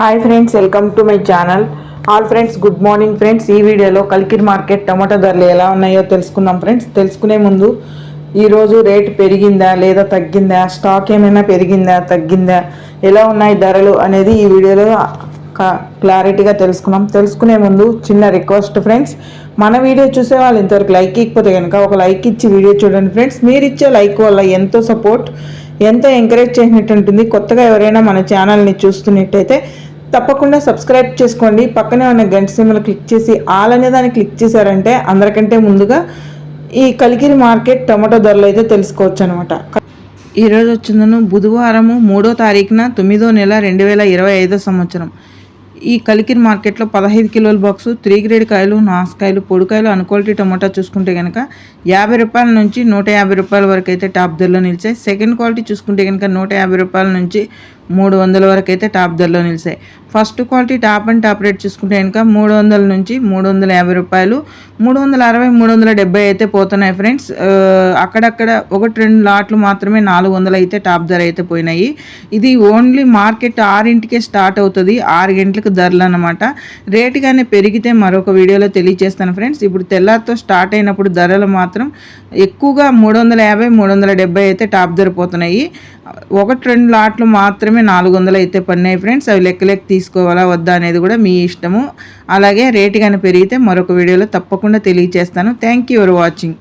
Hi friends welcome to my channel all friends good morning friends ఈ వీడియోలో కల్కిర్ market tomato ధరలు ఎలా ఉన్నాయో తెలుసుకుందాం ఫ్రెండ్స్ తెలుసుకునే ముందు ఈరోజు రేట్ పెరిగిందా లేదా తగ్గిందా? స్టాక్ ఏమైనా పెరిగిందా తగ్గిందా? ఎలా ఉన్నాయి ధరలు అనేది ఈ వీడియోలో క్లారిటీగా తెలుసుకున్నాం తెలుసుకునే ముందు చిన్న రిక్వెస్ట్ ఫ్రెండ్స్ మన వీడియో చూసే వాళ్ళు ఇంతవరకు లైక్ ఇకపోతే కనుక ఒక లైక్ ఇచ్చి వీడియో చూడండి ఫ్రెండ్స్ మీరు ఇచ్చే లైక్ వల్ల ఎంతో సపోర్ట్ ఎంతో ఎంకరేజ్ చేసినట్టు ఉంటుంది. కొత్తగా ఎవరైనా మన ఛానల్ని చూస్తున్నట్టయితే తప్పకుండా సబ్స్క్రైబ్ చేసుకోండి. పక్కనే ఉన్న గంట సింబల్ క్లిక్ చేసి ఆల్ అనే దాన్ని క్లిక్ చేశారంటే అందరికంటే ముందుగా ఈ కలికిరి మార్కెట్ టమాటో ధరలు అయితే తెలుసుకోవచ్చు అనమాట ఈరోజు వచ్చిందను బుధవారము మూడో తారీఖున తొమ్మిదో నెల రెండు వేల ఇరవై ఐదో సంవత్సరం. ఈ కలికిరి మార్కెట్లో పదహైదు కిలోల బాక్సు త్రీ గ్రేడ్ కాయలు నాసుకాయలు పొడికాయలు అన్క్వాలిటీ టమాటా చూసుకుంటే కనుక యాభై రూపాయల నుంచి నూట యాభై రూపాయల వరకు అయితే టాప్ ధరలో నిలిచాయి. సెకండ్ క్వాలిటీ చూసుకుంటే కనుక నూట యాభై రూపాయల నుంచి మూడు వందల వరకు అయితే టాప్ ధరలో నిలిచాయి. First quality top and top rate చూసుకుంటే కనుక మూడు వందల నుంచి మూడు వందల యాభై రూపాయలు మూడు వందల అరవై మూడు వందల డెబ్బై అయితే పోతున్నాయి ఫ్రెండ్స్. అక్కడక్కడ ఒకటి రెండు లాట్లు మాత్రమే నాలుగు వందలు అయితే టాప్ ధర అయితే పోయినాయి. ఇది ఓన్లీ మార్కెట్ ఆరింటికే స్టార్ట్ అవుతుంది ఆరు గంటలకు ధరలు అనమాట రేటు కానీ పెరిగితే మరొక వీడియోలో తెలియజేస్తాను ఫ్రెండ్స్. ఇప్పుడు తెల్లారితో స్టార్ట్ అయినప్పుడు ధరలు మాత్రం ఎక్కువగా మూడు వందల యాభై మూడు వందల డెబ్బై అయితే టాప్ ధర పోతున్నాయి. ఒకటి రెండు లాట్లు మాత్రమే నాలుగు వందలు అయితే పన్నాయి ఫ్రెండ్స్ అవి లెక్క లెక్క తీసుకోవాలా వద్దా అనేది కూడా మీ ఇష్టము. అలాగే రేటు కానీ పెరిగితే మరొక వీడియోలో తప్పకుండా తెలియజేస్తాను. Thank you for watching